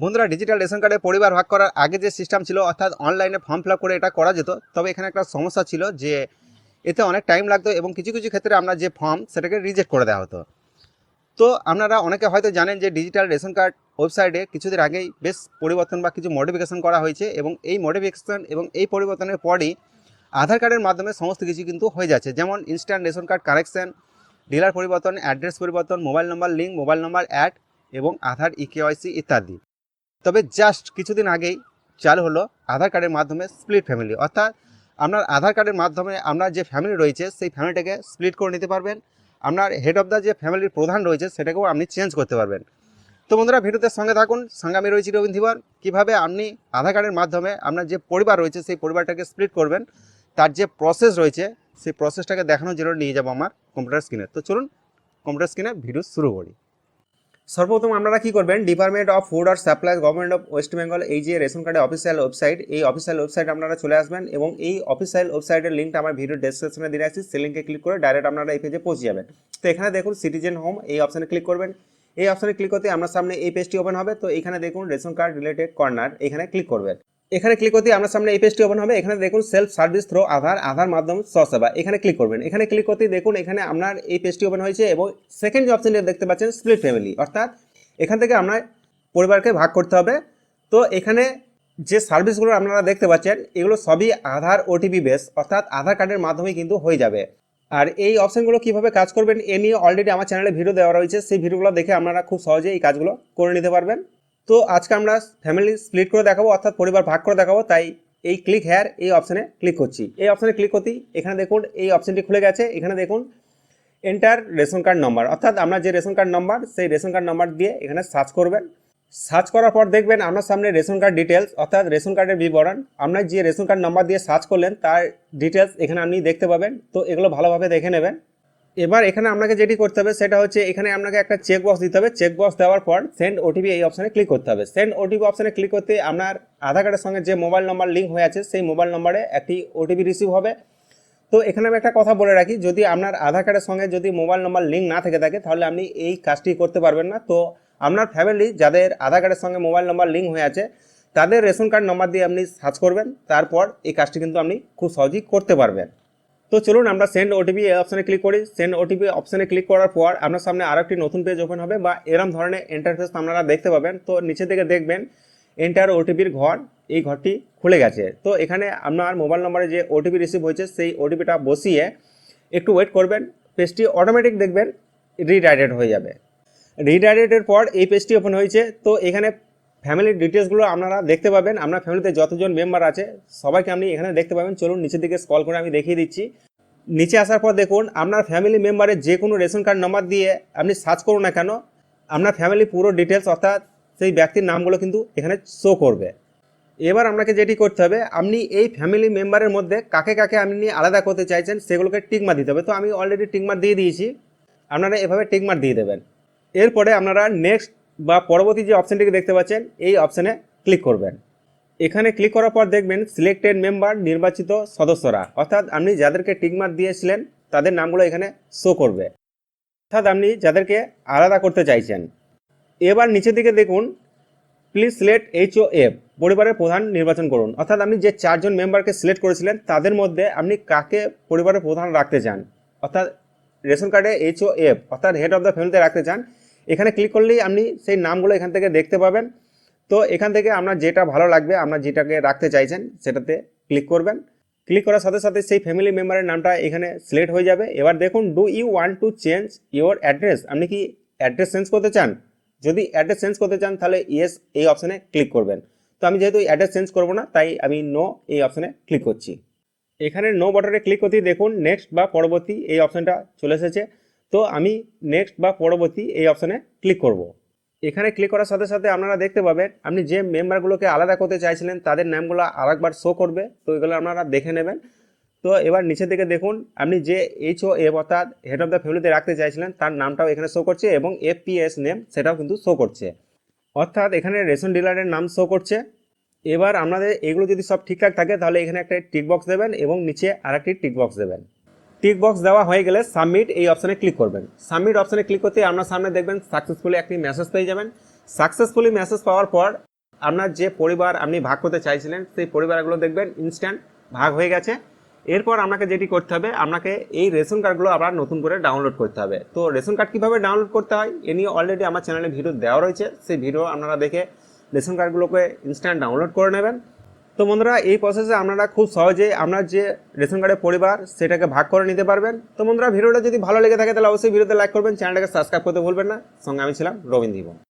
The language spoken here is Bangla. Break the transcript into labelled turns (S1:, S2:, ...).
S1: বন্ধুরা ডিজিটাল রেশন কার্ডে পরিবার ভাগ করার আগে যে সিস্টেম ছিল, অর্থাৎ অনলাইনে ফর্ম ফিল করে এটা করা যেত, তবে এখানে একটা সমস্যা ছিল যে এতে অনেক টাইম লাগতো এবং কিছু কিছু ক্ষেত্রে আমরা যে ফর্ম সেটাকে রিজেক্ট করে দেওয়া হতো। তো আপনারা অনেকে হয়তো জানেন যে ডিজিটাল রেশন কার্ড ওয়েবসাইটে কিছুদিন আগেই বেশ পরিবর্তন বা কিছু মডিফিকেশন করা হয়েছে এবং এই মডিফিকেশন এবং এই পরিবর্তনের পরই আধার কার্ডের মাধ্যমে সমস্ত কিছু কিন্তু হয়ে যাচ্ছে। যেমন instant ration card correction dealer পরিবর্তন অ্যাড্রেস পরিবর্তন mobile number link mobile number add এবং আধার ইকেওয়াইসি ইত্যাদি। তবে জাস্ট কিছুদিন আগেই চালু হলো আধার কার্ডের মাধ্যমে স্প্লিট ফ্যামিলি অর্থাৎ আপনার আধার কার্ডের মাধ্যমে আপনার যে ফ্যামিলি রয়েছে, সেই ফ্যামিলিটাকে স্প্লিট করে নিতে পারবেন। আপনার হেড অফ দ্য যে ফ্যামিলির প্রধান রয়েছে, সেটাকেও আপনি চেঞ্জ করতে পারবেন। তো বন্ধুরা, ভিডিওতে সঙ্গে থাকুন। সঙ্গে আমি রয়েছি রবীন্দ্র ধীবর। কীভাবে আপনি আধার কার্ডের মাধ্যমে আপনার যে পরিবার রয়েছে, সেই পরিবারটাকে স্প্লিট করবেন, তার যে প্রসেস রয়েছে, সেই প্রসেসটাকে দেখানোর জন্য নিয়ে যাব আমার কম্পিউটার স্ক্রিনে তো চলুন কম্পিউটার স্ক্রিনে ভিডিও শুরু করি। সর্বপ্রথম আপনারা কি করবেন? Department of food R supply government of West Bengal এই যে রেশন কার্ডের অফিসিয়াল ওয়েবসাইট এই অফিসিয়াল ওয়েবসাইট আপনারা চলে আসবেন এবং এই অফিসিয়াল ওয়েবসাইটের লিঙ্কটা আমার ভিডিও ডেসক্রিপশনে দিয়ে আসছি সেই লিঙ্কে ক্লিক করে ডাইরেক্ট আপনারা এই পেজে পৌঁছে যাবেন। তো এখানে দেখুন সিটিজেন হোম এই অপশানে ক্লিক করবেন। এই অপশানে ক্লিক করতে আপনার সামনে এই পেজটি ওপেন হবে। তো এখানে দেখুন রেশন কার্ড রিলেটেড কর্নার এখানে ক্লিক করবেন। এখানে ক্লিক করতে আপনার সামনে এই পেজটি ওপেন হবে। এখানে দেখুন self service through Aadhaar Aadhaar মাধ্যম স্বসেবা। এখানে ক্লিক করবেন। এখানে ক্লিক করতে দেখুন এখানে আপনার এই পেজটি ওপেন হয়েছে এবং সেকেন্ড যে অপশনটি দেখতে পাচ্ছেন স্প্লিট ফ্যামিলি অর্থাৎ এখান থেকে আপনার পরিবারকে ভাগ করতে হবে। তো এখানে যে সার্ভিসগুলো আপনারা দেখতে পাচ্ছেন, এগুলো সবই আধার ওটিপি বেস অর্থাৎ আধার কার্ডের মাধ্যমে কিন্তু হয়ে যাবে। আর এই অপশনগুলো কীভাবে কাজ করবেন, এ নিয়ে অলরেডি আমার চ্যানেলে ভিডিও দেওয়া রয়েছে। সেই ভিডিওগুলো দেখে আপনারা খুব সহজে এই কাজগুলো করে নিতে পারবেন। তো আজকে আমরা ফ্যামিলি স্প্লিট করে দেখাবো, অর্থাৎ পরিবার ভাগ করে দেখাবো, তাই এই ক্লিক হেয়ার এই অপশানে ক্লিক করছি। এই অপশানে ক্লিক করতেই এখানে দেখুন, এই অপশনটি খুলে গেছে, এখানে দেখুন এন্টার রেশন কার্ড নাম্বার অর্থাৎ আমরা যে রেশন কার্ড নাম্বার সেই রেশন কার্ড নাম্বার দিয়ে এখানে সার্চ করবেন। সার্চ করার পর দেখবেন আপনার সামনে রেশন কার্ড ডিটেলস অর্থাৎ রেশন কার্ডের বিবরণ। আপনার যে রেশন কার্ড নাম্বার দিয়ে সার্চ করলেন, তার ডিটেলস এখানে আপনি দেখতে পাবেন। তো এগুলো ভালোভাবে দেখে নেবেন। এবার এখানে আপনাকে যেটি করতে হবে, সেটা হচ্ছে এখানে আপনাকে একটা চেক বক্স দিতে হবে। চেক বক্স দেওয়ার পর সেন্ড ওটিপি এই অপশানে ক্লিক করতে হবে। সেন্ড ওটিপি অপশানে ক্লিক করতে আপনার আধার কার্ডের সঙ্গে যে মোবাইল নম্বর লিঙ্ক হয়ে আছে, সেই মোবাইল নম্বরে একটি ওটিপি রিসিভ হবে। তো এখানে আমি একটা কথা বলে রাখি, যদি আপনার আধার কার্ডের সঙ্গে যদি মোবাইল নম্বর লিঙ্ক না থেকে থাকে, তাহলে আপনি এই কাজটি করতে পারবেন না। তো আপনার ফ্যামিলি যাদের আধার কার্ডের সঙ্গে মোবাইল নম্বর লিঙ্ক হয়ে আছে, তাদের রেশন কার্ড নম্বর দিয়ে আপনি সার্চ করবেন। তারপর এই কাজটি কিন্তু আপনি খুব সহজেই করতে পারবেন। তো চলুন আমরা সেন্ড ওটিপি অপশানে ক্লিক করি। সেন্ড ওটিপি অপশানে ক্লিক করার পর আপনার সামনে আরও একটি নতুন পেজ ওপেন হবে বা এরম ধরনের ইন্টারফেস আপনারা দেখতে পাবেন। তো নিচে থেকে দেখবেন এন্টার ওটিপির ঘর, এই ঘরটি খুলে গেছে। তো এখানে আপনার মোবাইল নম্বরে যে ওটিপি রিসিভ হয়েছে, সেই ওটিপিটা বসিয়ে একটু ওয়েট করবেন। পেজটি অটোমেটিক দেখবেন রিডাইরেক্ট হয়ে যাবে। রিডাইরেক্টের পর এই পেজটি ওপেন হয়েছে। তো এখানে ফ্যামিলির ডিটেলসগুলো আপনারা দেখতে পাবেন। আপনার ফ্যামিলিতে যতজন মেম্বার আছে, সবাইকে আপনি এখানে দেখতে পাবেন। চলুন নিচের দিকে স্কল করে আমি দেখিয়ে দিচ্ছি। নিচে আসার পর দেখুন, আপনার ফ্যামিলি মেম্বারের যে কোনো রেশন কার্ড নাম্বার দিয়ে আপনি সার্চ করুন না কেন, আপনার ফ্যামিলি পুরো ডিটেলস অর্থাৎ সেই ব্যক্তির নামগুলো কিন্তু এখানে শো করবে। এবার আপনাকে যেটি করতে হবে, আপনি এই ফ্যামিলি মেম্বারের মধ্যে কাকে কাকে আপনি আলাদা করতে চাইছেন সেগুলোকে টিকমার দিতে হবে। তো আমি অলরেডি টিকমার দিয়ে দিয়েছি। আপনারা এভাবে টিকমার দিয়ে দেবেন। এরপরে আপনারা নেক্সট বা পরবর্তী যে অপশানটিকে দেখতে পাচ্ছেন, এই অপশানে ক্লিক করবেন। এখানে ক্লিক করার পর দেখবেন সিলেক্টেড মেম্বার নির্বাচিত সদস্যরা, অর্থাৎ আপনি যাদেরকে টিকমার দিয়েছিলেন, তাদের নামগুলো এখানে শো করবে। অর্থাৎ আপনি যাদেরকে আলাদা করতে চাইছেন। এবার নিচের দিকে দেখুন please select H O F পরিবারের প্রধান নির্বাচন করুন। অর্থাৎ আপনি যে চারজন মেম্বারকে সিলেক্ট করেছিলেন, তাদের মধ্যে আপনি কাকে পরিবারের প্রধান রাখতে চান? অর্থাৎ রেশন কার্ডে এইচ ও এফ অর্থাৎ হেড অফ দ্য ফ্যামিলিতে রাখতে চান এখানে ক্লিক করলেই আপনি সেই নামগুলো এখান থেকে দেখতে পাবেন। তো এখান থেকে আপনার যেটা ভালো লাগবে, আপনার যেটাকে রাখতে চাইছেন, সেটাতে ক্লিক করবেন। ক্লিক করার সাথে সাথে সেই ফ্যামিলি মেম্বারের নামটা এখানে সিলেক্ট হয়ে যাবে। এবার দেখুন do you want to change your address আপনি কি অ্যাড্রেস চেঞ্জ করতে চান? যদি অ্যাড্রেস চেঞ্জ করতে চান, তাহলে ইয়েস এই অপশানে ক্লিক করবেন। তো আমি যেহেতু অ্যাড্রেস চেঞ্জ করব না, তাই আমি নো এই অপশানে ক্লিক করছি। এখানে নো বাটনে ক্লিক করতেই দেখুন নেক্সট বা পরবর্তী এই অপশানটা চলে এসেছে। তো আমি নেক্সট বা পরবর্তী এই অপশানে ক্লিক করব। এখানে ক্লিক করার সাথে সাথে আপনারা দেখতে পাবেন, আপনি যে মেম্বারগুলোকে আলাদা করতে চাইছিলেন, তাদের নামগুলো আরেকবার শো করবে, তো এগুলো আপনারা দেখে নেবেন। তো এবার নিচের দিকে দেখুন, আপনি যে এইচ ও এফ অর্থাৎ হেড অফ দ্য ফ্যামিলিতে রাখতে চাইছিলেন, তার নামটাও এখানে শো করছে এবং এফ পি এস নেম সেটাও কিন্তু শো করছে। অর্থাৎ এখানে রেশন ডিলারের নাম শো করছে। এবার আপনাদের এগুলো যদি সব ঠিকঠাক থাকে, তাহলে এখানে একটা টিক বক্স দেবেন এবং নিচে আরেকটি টিক বক্স দেবেন। টিক বক্স দেওয়া হয়ে গেলে সাবমিট এই অপশানে ক্লিক করবেন। সাবমিট অপশানে ক্লিক করতে আপনার সামনে দেখবেন সাকসেসফুলি একটি মেসেজ পেয়ে যাবেন। সাকসেসফুলি মেসেজ পাওয়ার পর আপনার যে পরিবার আপনি ভাগ করতে চাইছিলেন, সেই পরিবারগুলো দেখবেন ইনস্ট্যান্ট ভাগ হয়ে গেছে। এরপর আপনাকে যেটি করতে হবে, আপনাকে এই রেশন কার্ডগুলো আবার নতুন করে ডাউনলোড করতে হবে। তো রেশন কার্ড কীভাবে ডাউনলোড করতে হয়, এ নিয়ে অলরেডি আমার চ্যানেলে ভিডিও দেওয়া রয়েছে। সেই ভিডিও আপনারা দেখে রেশন কার্ডগুলোকে ইনস্ট্যান্ট ডাউনলোড করে নেবেন। তো বন্ধুরা, এই প্রসেসে আপনারা খুব সহজেই আপনার যে রেশন কার্ডের পরিবার, সেটাকে ভাগ করে নিতে পারবেন। তো বন্ধুরা, ভিডিওটা যদি ভালো লেগে থাকে, তাহলে অবশ্যই ভিডিওতে লাইক করবেন, চ্যানেলটাকে সাবস্ক্রাইব করতে ভুলবেন না। সঙ্গে আমি ছিলাম রবীন্দ্র